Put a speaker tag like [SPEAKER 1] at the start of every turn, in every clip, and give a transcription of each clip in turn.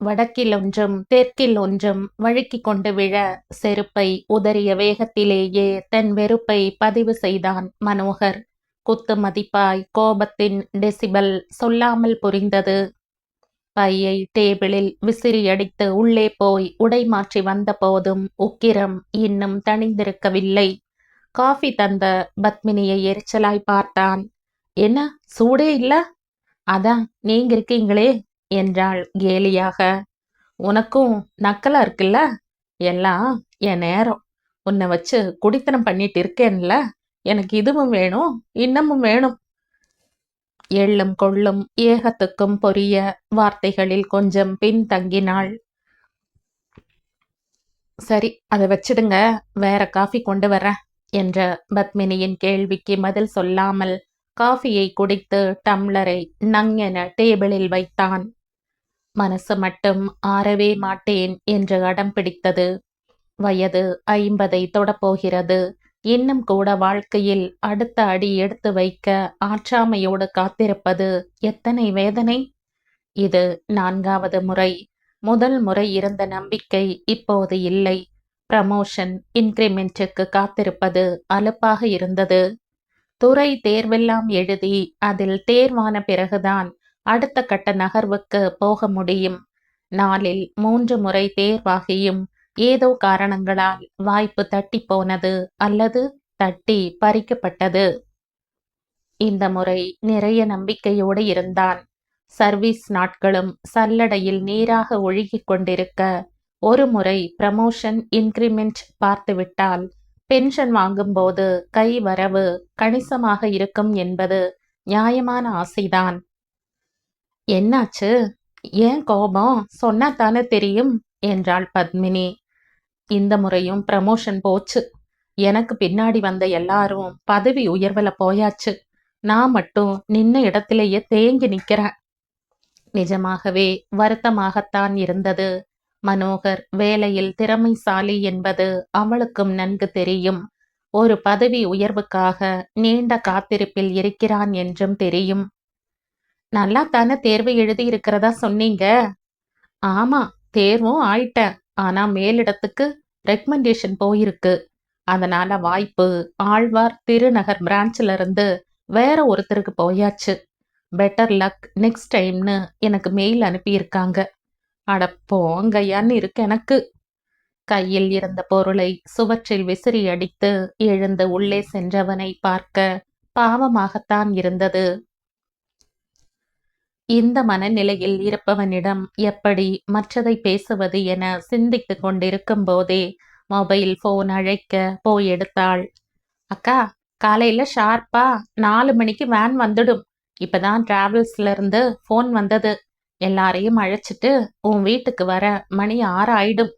[SPEAKER 1] வடக்கில் ஒன்றும் தெற்கில் ஒன்றும் வழுக்கி கொண்டு விழ செருப்பை உதறிய வேகத்திலேயே தன் வெறுப்பை பதிவு செய்தான் மனோகர். குத்து மதிப்பாய் கோபத்தின் டெசிபல் சொல்லாமல் புரிந்தது. பையை டேபிளில் விசிறியடித்து உள்ளே போய் உடை மாற்றி வந்த போதும் உக்கிரம் இன்னும் தணிந்திருக்கவில்லை. காஃபி தந்த பத்மினியை எரிச்சலாய் பார்த்தான். என்ன? சூடே இல்ல? அதான் நீங்க இருக்கீங்களே? என்றாள் கேலியாக. உனக்கும் நக்கலா இருக்குல்ல? எல்லாம் என் நேரம். உன்னை வச்சு குடித்தனம் பண்ணிட்டு இருக்கேன்ல? எனக்கு இதுவும் வேணும் இன்னமும் வேணும். எள்ளும் கொள்ளும் ஏகத்துக்கும் பொரிய வார்த்தைகளில் கொஞ்சம் பின்தங்கினாள். சரி அதை வச்சிடுங்க. வேற காஃபி கொண்டு வரேன் என்ற பத்மினியின் கேள்விக்கு பதில் சொல்லாமல் காஃபியை குடித்து டம்ளரை நங்கென டேபிளில் வைத்தான். மனசு மட்டும் ஆறவே மாட்டேன் என்று அடம் பிடித்தது. வயது ஐம்பதை தொடப்போகிறது. இன்னும் கூட வாழ்க்கையில் அடுத்த அடி எடுத்து வைக்க ஆற்றாமையோடு காத்திருப்பது எத்தனை வேதனை? இது நான்காவது முறை. முதல் முறை இருந்த நம்பிக்கை இப்போது இல்லை. ப்ரமோஷன் இன்க்ரிமெண்ட்டுக்கு காத்திருப்பது அலுப்பாக இருந்தது. துறை தேர்வெல்லாம் எழுதி அதில் தேர்வான பிறகுதான் அடுத்த கட்ட நகர்வுக்கு போக முடியும். நாளில் மூன்று முறை தேர்வாகியும் ஏதோ காரணங்களால் வாய்ப்பு தட்டி போனது அல்லது தட்டி பறிக்கப்பட்டது. இந்த முறை நிறைய நம்பிக்கையோடு இருந்தான். சர்வீஸ் நாட்களும் சல்லடையில் நீராக ஒழுகிக் கொண்டிருக்க ஒரு முறை ப்ரமோஷன் இன்க்ரிமெண்ட் பார்த்துவிட்டால் பென்ஷன் வாங்கும்போது கை வரவு கணிசமாக இருக்கும் என்பது நியாயமான ஆசைதான். என்னாச்சு? ஏன் கோபம்? சொன்னா தானே தெரியும் என்றாள் பத்மினி. இந்த முறையும் ப்ரமோஷன் போச்சு. எனக்கு பின்னாடி வந்த எல்லாரும் பதவி உயர்வுல போயாச்சு. நான் மட்டும் நின்ன இடத்திலேயே தேங்கி நிக்கிறேன். நிஜமாகவே வருத்தமாகத்தான் இருந்தது. மனோகர் வேலையில் திறமைசாலி என்பது அவளுக்கும் நன்கு தெரியும். ஒரு பதவி உயர்வுக்காக நீண்ட காத்திருப்பில் இருக்கிறான் என்றும் தெரியும். நல்லா தானே தேர்வு எழுதி இருக்கிறதா சொன்னீங்க? ஆமா தேர்வும் ஆயிட்டேன். ஆனா மேலிடத்துக்கு ரெக்கமெண்டேஷன் போயிருக்கு. அதனால வாய்ப்பு ஆழ்வார் திருநகர் பிரான்ச்ல இருந்து வேற ஒருத்தருக்கு போயாச்சு. பெட்டர் லக் நெக்ஸ்ட் டைம்னு எனக்கு மெயில் அனுப்பியிருக்காங்க. அட இருக்கு எனக்கு. கையில் இருந்த பொருளை சுவற்றில் விசிறி அடித்து எழுந்து உள்ளே சென்றவனை பார்க்க பாவமாகத்தான் இருந்தது. இந்த மனநிலையில் இருப்பவனிடம் எப்படி மற்றதை பேசுவது என சிந்தித்து கொண்டிருக்கும் போதே மொபைல் போன் அழைக்க போய் எடுத்தாள். அக்கா காலையில ஷார்ப்பா நாலு மணிக்கு வேன் வந்துடும். இப்பதான் டிராவல்ஸ்ல இருந்து போன் வந்தது. எல்லாரையும் அழைச்சிட்டு உன் வீட்டுக்கு வர மணி ஆறு ஆயிடும்.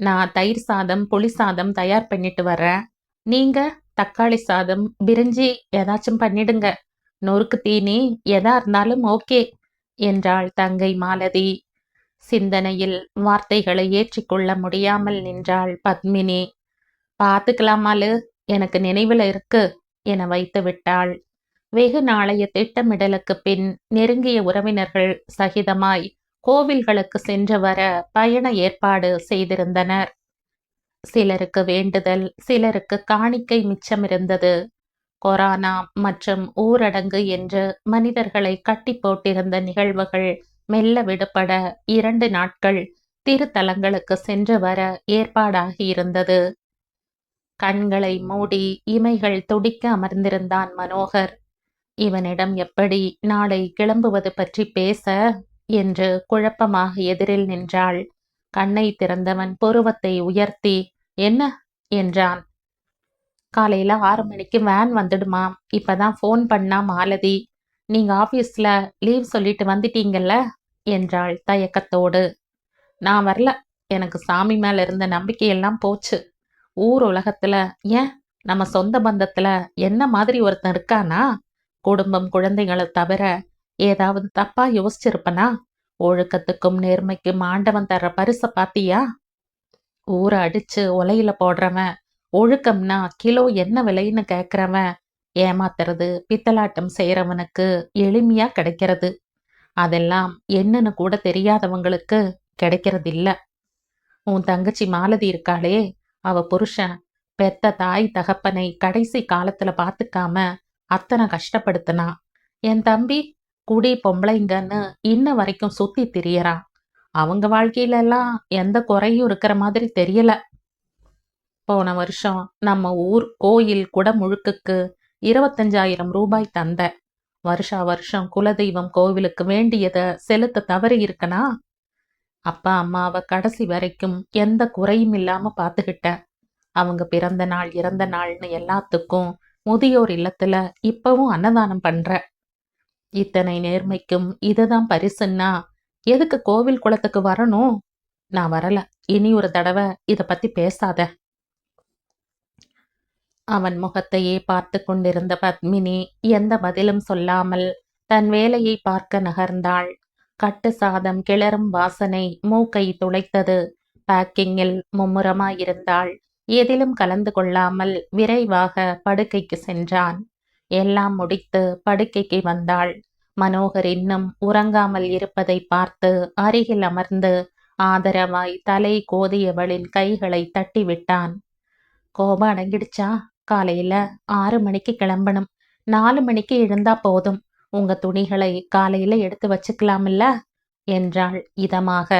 [SPEAKER 1] நான் தயிர் சாதம் புளி சாதம் தயார் பண்ணிட்டு வரேன் நீங்க தக்காளி சாதம் பிரிஞ்சி ஏதாச்சும் பண்ணிடுங்க. நொறுக்கு தீனி எதா இருந்தாலும் ஓகே என்றாள் தங்கை மாலதி. சிந்தனையில் வார்த்தைகளை ஏற்றிக்கொள்ள முடியாமல் நின்றாள் பத்மினி. பார்த்துக்கலாமாலு எனக்கு நினைவில் இருக்கு என வைத்து விட்டாள். வெகு நாளைய திட்டமிடலுக்கு பின் நெருங்கிய உறவினர்கள் சகிதமாய் கோவில்களுக்கு சென்று வர பயண ஏற்பாடு செய்திருந்தனர். சிலருக்கு வேண்டுதல் சிலருக்கு காணிக்கை மிச்சமிருந்தது. கொரோனா மற்றும் ஊரடங்கு என்று மனிதர்களை கட்டி போட்டிருந்த நிகழ்வுகள் மெல்ல விடுபட இரண்டு நாட்கள் திருத்தலங்களுக்கு சென்று வர ஏற்பாடாகி இருந்தது. கண்களை மூடி இமைகள் துடிக்க அமர்ந்திருந்தான் மனோகர். இவனிடம் எப்படி நாளை கிளம்புவது பற்றி பேச? என்று குழப்பமாக எதிரில் நின்றாள். கண்ணை திறந்தவன் புருவத்தை உயர்த்தி என்ன? என்றான். காலையில் ஆறு மணிக்கு வேன் வந்துடுமா? இப்பதான் ஃபோன் பண்ணா மாலதி நீங்கள் ஆஃபீஸில் லீவ் சொல்லிட்டு வந்துட்டீங்கல்ல? என்றாள் தயக்கத்தோடு. நான் வரல. எனக்கு சாமி மேலே இருந்த நம்பிக்கையெல்லாம் போச்சு. ஊர் உலகத்தில் ஏன்? நம்ம சொந்த பந்தத்தில் என்ன மாதிரி ஒருத்தன் இருக்கானா? குடும்பம் குழந்தைகளை தவிர ஏதாவது தப்பாக யோசிச்சிருப்பனா? ஒழுக்கத்துக்கும் நேர்மைக்கும் ஆண்டவன் தர்ற பரிசை பாத்தியா? ஊரை அடிச்சு உலையில போடுறவன் ஒழுக்கம்னா கிலோ என்ன விலைன்னு கேக்குறவன் ஏமாத்துறது பித்தலாட்டம் செய்யறவனுக்கு எளிமையா கிடைக்கிறது. அதெல்லாம் என்னன்னு கூட தெரியாதவங்களுக்கு கிடைக்கிறது இல்லை உன் தங்கச்சி மாலதி இருக்காளே அவ புருஷன் பெத்த தாய் தகப்பனை கடைசி காலத்துல பாத்துக்காம அத்தனை கஷ்டப்படுத்தினா. என் தம்பி குடி பொம்பளைங்கன்னு இன்ன வரைக்கும் சுத்தி திரியறான். அவங்க வாழ்க்கையில எல்லாம் எந்த குறையும் இருக்கிற மாதிரி தெரியல. போன வருஷம் நம்ம ஊர் கோயில் குடமுழுக்குக்கு இருபத்தஞ்சாயிரம் ரூபாய் தந்த. வருஷா வருஷம் குலதெய்வம் கோவிலுக்கு வேண்டியத செலுத்த தவறி இருக்கனா? அப்பா அம்மாவை கடைசி வரைக்கும் எந்த குறையும் இல்லாம பாத்துக்கிட்டேன் அவங்க பிறந்த நாள் இறந்த நாள்னு எல்லாத்துக்கும் முதியோர் இல்லத்துல இப்பவும் அன்னதானம் பண்ற. இத்தனை நேர்மைக்கும் இதுதான் பரிசுன்னா எதுக்கு கோவில் குளத்துக்கு வரணும்? நான் வரல. இனி ஒரு தடவை இத பத்தி பேசாத. அவன் முகத்தையே பார்த்து கொண்டிருந்த பத்மினி எந்த பதிலும் சொல்லாமல் தன் வேலையை பார்க்க நகர்ந்தாள். கட்டு சாதம் கிளறும் வாசனை மூக்கை துளைத்தது. பேக்கிங்கில் மும்முரமாயிருந்தாள். எதிலும் கலந்து கொள்ளாமல் விரைவாக படுக்கைக்கு சென்றான். எல்லாம் முடித்து படுக்கைக்கு வந்தாள். மனோகர் இன்னும் உறங்காமல் இருப்பதை பார்த்து அருகில் அமர்ந்து ஆதரவாய் தலை கோதியவளின் கைகளை தட்டிவிட்டான். கோபம் அடங்கிடுச்சா? காலையில ஆறு மணிக்கு கிளம்பணும். நாலு மணிக்கு எழுந்தா போதும். உங்க துணிகளை காலையில எடுத்து வச்சுக்கலாமில்ல? என்றாள் இதமாக.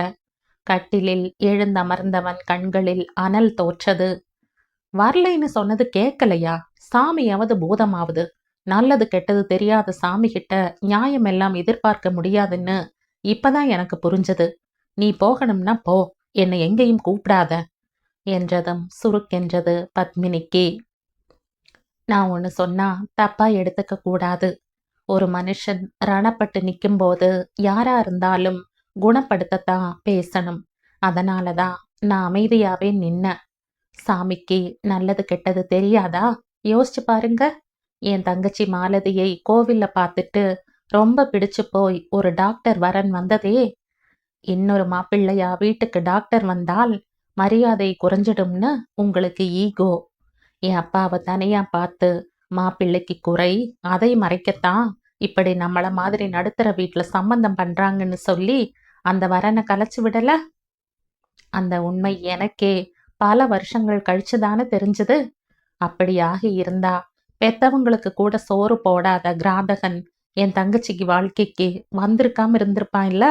[SPEAKER 1] கட்டிலில் எழுந்தமர்ந்தவன் கண்களில் அனல் தோற்றது. வரலைன்னு சொன்னது கேட்கலையா சாமியாவது பூதமாவது. நல்லது கெட்டது தெரியாத சாமி கிட்ட நியாயம் எல்லாம் எதிர்பார்க்க முடியாதுன்னு இப்பதான் எனக்கு புரிஞ்சது. நீ போகணும்னா போ. என்னை எங்கேயும் கூப்பிடாத. என்றதும் சுருக்கென்றது பத்மினிக்கு. நான் ஒன்று சொன்னா தப்பா எடுத்துக்க கூடாது. ஒரு மனுஷன் ரணப்பட்டு நிற்கும்போது யாரா இருந்தாலும் குணப்படுத்தத்தான் பேசணும். அதனால தான் நான் அமைதியாவே நின்னேன். சாமிக்கு நல்லது கெட்டது தெரியாதா? யோசிச்சு பாருங்க. என் தங்கச்சி மாலதியை கோவில்ல பார்த்துட்டு ரொம்ப பிடிச்சு போய் ஒரு டாக்டர் வரன் வந்ததே. இன்னொரு மாப்பிள்ளையா வீட்டுக்கு டாக்டர் வந்தால் மரியாதை குறைஞ்சிடும்னு உங்களுக்கு ஈகோ. என் அப்பாவை தனியா பார்த்து மாப்பிள்ளைக்கு குறை. அதை மறைக்கத்தான். இப்படி நம்மள மாதிரி நடுத்தர வீட்டுல சம்பந்தம் பண்றாங்கன்னு சொல்லி அந்த வரனை கலைச்சு விடல? அந்த உண்மை எனக்கே பல வருஷங்கள் கழிச்சுதானே தெரிஞ்சது. அப்படியாக இருந்தா பெத்தவங்களுக்கு கூட சோறு போடாத கிராதகன் என் தங்கச்சிக்கு வாழ்க்கைக்கு வந்திருக்காம இருந்திருப்பான் இல்ல?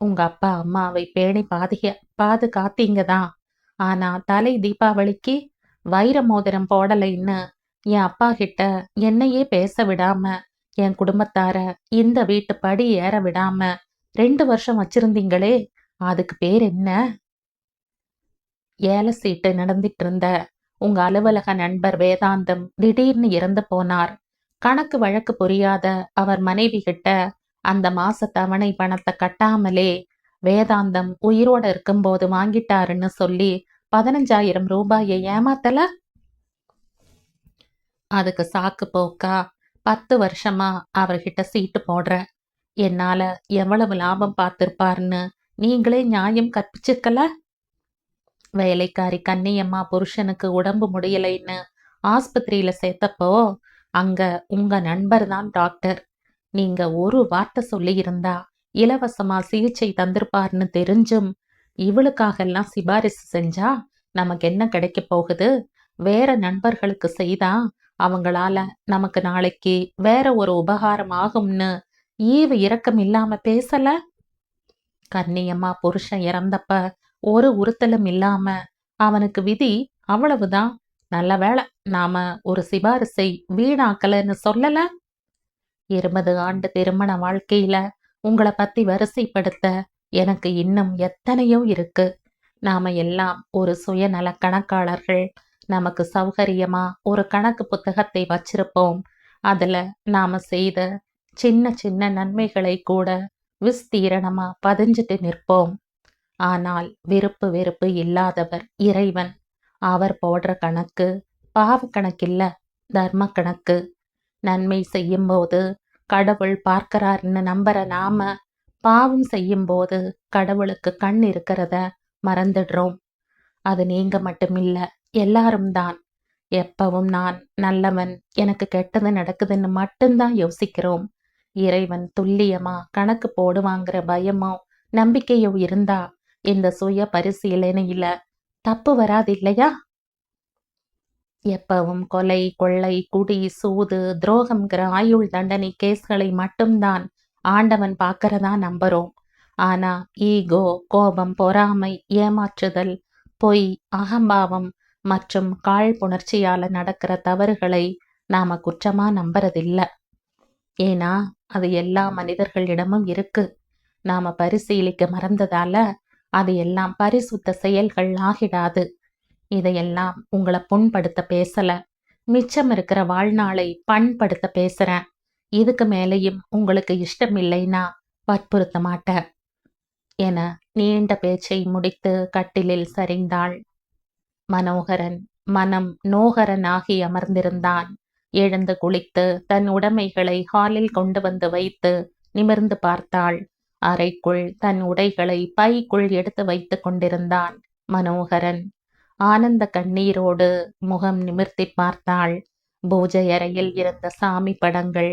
[SPEAKER 1] உங்க அப்பா அம்மாவை பேணி பாதிக பாதுகாத்தீங்க தான் ஆனா தலை தீபாவளிக்கு வைர மோதிரம் போடலைன்னு என் அப்பா கிட்ட என்னையே பேச விடாம என் குடும்பத்தார இந்த வீட்டு படி ஏற விடாம ரெண்டு வருஷம் வச்சிருந்தீங்களே அதுக்கு பேர் என்ன? ஏல சீட்டு நடந்துட்டு இருந்த உங்க அலுவலக நண்பர் வேதாந்தம் திடீர்னு இறந்து போனார். கணக்கு வழக்கு புரியாத அவர் மனைவி கிட்ட அந்த மாச தவணை பணத்தை கட்டாமலே வேதாந்தம் உயிரோட இருக்கும்போது வாங்கிட்டாருன்னு சொல்லி பதினஞ்சாயிரம் ரூபாயை ஏமாத்தல? அதுக்கு சாக்கு போக்கா பத்து வருஷமா அவர்கிட்ட சீட்டு போடுற. என்னால எவ்வளவு லாபம் பார்த்திருப்பாருன்னு நீங்களே நியாயம் கற்பிச்சிருக்கல? வேலைக்காரி கன்னியம்மா புருஷனுக்கு உடம்பு முடியலைன்னு ஆஸ்பத்திரியில சேர்த்தப்போ அங்க உங்க நண்பர் தான் டாக்டர். நீங்க ஒரு வார்த்தை சொல்லியிருந்தா இலவசமா சிகிச்சை தந்திருப்பார்னு தெரிஞ்சும் இவளுக்காகெல்லாம் சிபாரிசு செஞ்சா நமக்கு என்ன கிடைக்க போகுது? வேற நண்பர்களுக்கு செய்தா அவங்களால நமக்கு நாளைக்கு வேற ஒரு உபகாரம் ஆகும்னு ஈவு இரக்கம் இல்லாம பேசல? கன்னியம்மா புருஷன் இறந்தப்ப ஒரு உறுத்தலும் இல்லாம அவனுக்கு விதி அவ்வளவுதான். நல்ல வேளை நாம ஒரு சிபாரிசை வீணாக்கலன்னு சொல்லல? இருபது ஆண்டு திருமண வாழ்க்கையில உங்களை பத்தி வரிசைப்படுத்த எனக்கு இன்னும் எத்தனையோ இருக்கு. நாம எல்லாம் ஒரு சுயநல கணக்காளர்கள் நமக்கு சௌகரியமா ஒரு கணக்கு புத்தகத்தை வச்சிருப்போம். அதுல நாம செய்த சின்ன சின்ன நன்மைகளை கூட விஸ்தீரணமா பதிஞ்சிட்டு நிற்போம். ஆனால் விருப்பு வெறுப்பு இல்லாதவர் இறைவன். அவர் போடுற கணக்கு பாவ கணக்கில்ல தர்ம கணக்கு. நன்மை செய்யும்போது கடவுள் பார்க்கறாருன்னு நம்புற நாம பாவம் செய்யும்போது கடவுளுக்கு கண் இருக்கிறத மறந்துடுறோம். அது நீங்க மட்டுமில்ல எல்லாரும் தான். எப்பவும் நான் நல்லவன் எனக்கு கெட்டது நடக்குதுன்னு மட்டும்தான் யோசிக்கிறோம். இறைவன் துல்லியமா கணக்கு போடுவாங்கிற பயமோ நம்பிக்கையோ இருந்தா இந்த சுய பரிசீலனையில தப்பு வராது இல்லையா? எப்பவும் கொலை கொள்ளை குடி சூது துரோகம்ங்கிற ஆயுள் தண்டனை கேஸ்களை மட்டும்தான் ஆண்டவன் பார்க்கறதா நம்புறோம். ஆனா ஈகோ கோபம் பொறாமை ஏமாற்றுதல் பொய் அகம்பாவம் மற்றும் காழ்ப்புணர்ச்சியால நடக்கிற தவறுகளை நாம குற்றமா நம்புறதில்ல. ஏன்னா அது எல்லா மனிதர்களிடமும் இருக்கு. நாம பரிசீலிக்க மறந்ததால அது எல்லாம் பரிசுத்த செயல்கள் ஆகிடாது. இதையெல்லாம் உங்களை புண்படுத்த பேசல. மிச்சம் இருக்கிற வாழ்நாளை பண்படுத்த பேசுறேன். இதுக்கு மேலேயும் உங்களுக்கு இஷ்டம் இல்லைன்னா வற்புறுத்த மாட்டேன் என நீண்ட பேச்சை முடித்து கட்டிலில் சரிந்தாள். மனோகரன் மனம் நோகரன் ஆகி அமர்ந்திருந்தான். எழுந்து குளித்து தன் உடைமைகளை ஹாலில் கொண்டு வந்து வைத்து நிமிர்ந்து பார்த்தாள். அறைக்குள் தன் உடைகளை பைக்குள் எடுத்து வைத்துக் கொண்டிருந்தான் மனோகரன். ஆனந்த கண்ணீரோடு முகம் நிமிர்த்தி பார்த்தாள். பூஜை அறையில் இருந்த சாமி படங்கள்